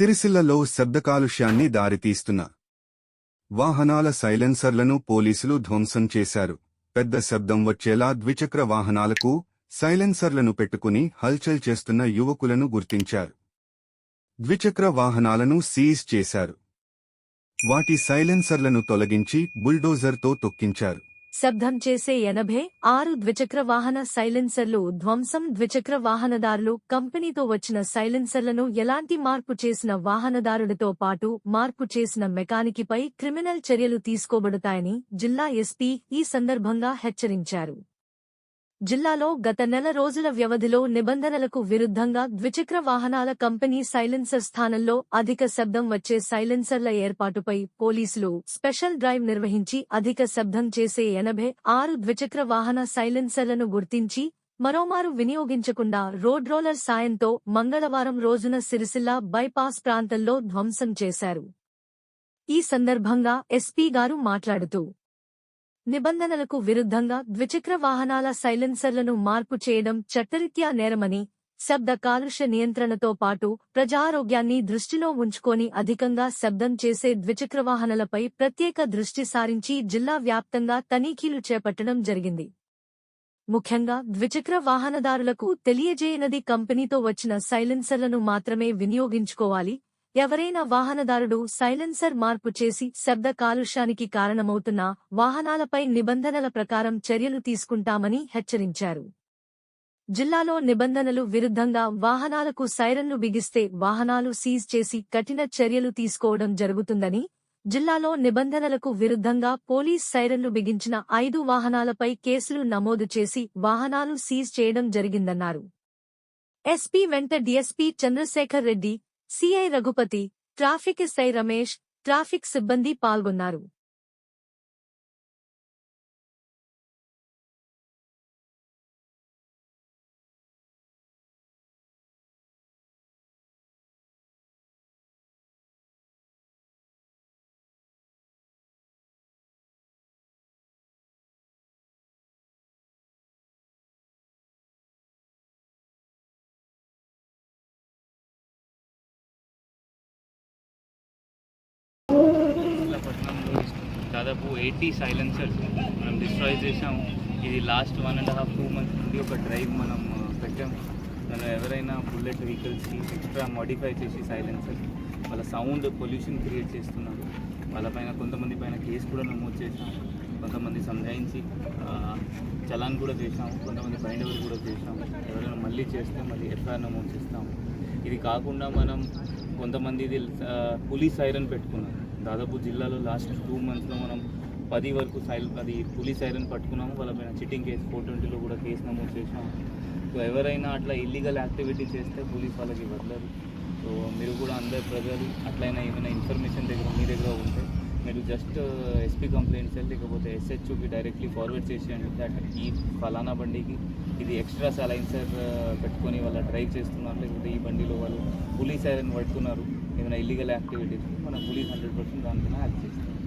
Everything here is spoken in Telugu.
సిరిసిల్లలో శబ్ద కాలుష్యాన్ని దారితీస్తున్న వాహనాల సైలెన్సర్లను పోలీసులు ధ్వంసం చేశారు. పెద్ద శబ్దం వచ్చేలా ద్విచక్ర వాహనాలకు సైలెన్సర్లను పెట్టుకుని హల్చల్ చేస్తున్న యువకులను గుర్తించారు. ద్విచక్ర వాహనాలను సీజ్ చేశారు. వాటి సైలెన్సర్లను తొలగించి బుల్డోజర్తో తొక్కించారు. శబ్దం చేసే ఎనభై ఆరు ద్విచక్ర వాహన సైలెన్సర్లు ధ్వంసం ద్విచక్ర వాహనదారులు కంపెనీతో వచ్చిన సైలెన్సర్లను ఎలాంటి మార్పు చేసిన వాహనదారుడితో పాటు మార్పు చేసిన మెకానికిపై క్రిమినల్ చర్యలు తీసుకోబడతాయని జిల్లా ఎస్పీ ఈ సందర్భంగా హెచ్చరించారు. జిల్లాలో గత నెల రోజుల వ్యవధిలో నిబంధనలకు విరుద్ధంగా ద్విచక్ర వాహనాల కంపెనీ సైలెన్సర్ స్థానంలో అధిక శబ్దం వచ్చే సైలెన్సర్ల ఏర్పాటుపై పోలీసులు స్పెషల్ డ్రైవ్ నిర్వహించి అధిక శబ్దం చేసే ఎనభై ఆరు ద్విచక్ర వాహన సైలెన్సర్లను గుర్తించి మరోమారు వినియోగించకుండా రోడ్ రోలర్ సాయంతో మంగళవారం రోజున సిరిసిల్ల బైపాస్ ప్రాంతంలో ధ్వంసం చేశారు. ఈ సందర్భంగా ఎస్పీ గారు మాట్లాడుతూ నిబంధనలకు విరుద్ధంగా ద్విచక్ర వాహనాల సైలెన్సర్లను మార్పు చేయడం చట్టరీత్యా నేరమని శబ్ద కాలుష్య నియంత్రణతో పాటు ప్రజారోగ్యాన్ని దృష్టిలో ఉంచుకొని అధికంగా శబ్దం చేసే ద్విచక్ర వాహనాలపై ప్రత్యేక దృష్టి సారించి జిల్లా వ్యాప్తంగా తనిఖీలు చేపట్టడం జరిగింది. ముఖ్యంగా ద్విచక్ర వాహనదారులకు తెలియజేయనది కంపెనీతో వచ్చిన సైలెన్సర్లను మాత్రమే వినియోగించుకోవాలి ఎవరైనా వాహనదారుడు సైలెన్సర్ మార్పు చేసి శబ్ద కాలుష్యానికి కారణమవుతున్న వాహనాలపై నిబంధనల ప్రకారం చర్యలు తీసుకుంటామని హెచ్చరించారు. జిల్లాలో నిబంధనలు విరుద్ధంగా వాహనాలకు సైరన్లు బిగిస్తే వాహనాలు సీజ్ చేసి కఠిన చర్యలు తీసుకోవడం జరుగుతుందని జిల్లాలో నిబంధనలకు విరుద్ధంగా పోలీస్ సైరన్లు బిగించిన ఐదు వాహనాలపై కేసులు నమోదు చేసి వాహనాలు సీజ్ చేయడం జరిగిందన్నారు. ఎస్పీ వెంట DSP Chandrashekar Reddy CI Raghupathi traffic SI Ramesh traffic సిబ్బంది పాల్గొన్నారు. దాదాపు ఎయిటీ సైలెన్సర్స్ మనం డిస్ట్రాయ్ చేసాము ఇది last one and half two months నుండి ఒక డ్రైవ్ మనం పెట్టాం మనం ఎవరైనా బుల్లెట్ వెహికల్స్కి ఎక్స్ట్రా మోడిఫై చేసి సైలెన్సర్ వాళ్ళ సౌండ్ పొల్యూషన్ క్రియేట్ చేస్తున్నారు. వాళ్ళపైన కొంతమంది పైన కేసు కూడా నమోదు చేసాం కొంతమంది సంజాయించి చలాన్ కూడా చేసాం కొంతమంది బైండ్ ఎవరు కూడా చేసాం ఎవరైనా మళ్ళీ చేస్తే మళ్ళీ ఎఫ్ఐఆర్ నమోదు చేస్తాం ఇది కాకుండా మనం కొంతమంది ఇది పులి సైరన్ పెట్టుకున్నాం దాదాపు జిల్లాలో లాస్ట్ టూ మంత్స్లో మనం పది వరకు సైల్ అది పులి సైరన్ పట్టుకున్నాము. వాళ్ళ పైన చిట్టింగ్ కేసు ఫోర్ ట్వంటీలో కూడా కేసు నమోదు చేసినాం సో ఎవరైనా అట్లా ఇల్లీగల్ యాక్టివిటీ చేస్తే పోలీస్ వాళ్ళకి వదలరు సో మీరు కూడా అందరు ప్రజలు అట్లయినా ఏమైనా ఇన్ఫర్మేషన్ దగ్గర మీ దగ్గర ఉంటే మీరు జస్ట్ ఎస్పీ కంప్లైంట్స్ లేకపోతే ఎస్హెచ్ఓకి డైరెక్ట్లీ ఫార్వర్డ్ చేసేయండి. దట్ ఈ ఫలానా బండికి ఇది ఎక్స్ట్రా సలైన్సర్ uh, పెట్టుకొని వాళ్ళ డ్రైవ్ చేస్తున్నారు. లేకపోతే ఈ బండిలో వాళ్ళు పులీస్ ఐరన్ పడుతున్నారు ఏమైనా ఇల్లీగల్ యాక్టివిటీస్ మన పోలీస్ హండ్రెడ్ పర్సెంట్ దానిపైన యాక్ట్ చేస్తారు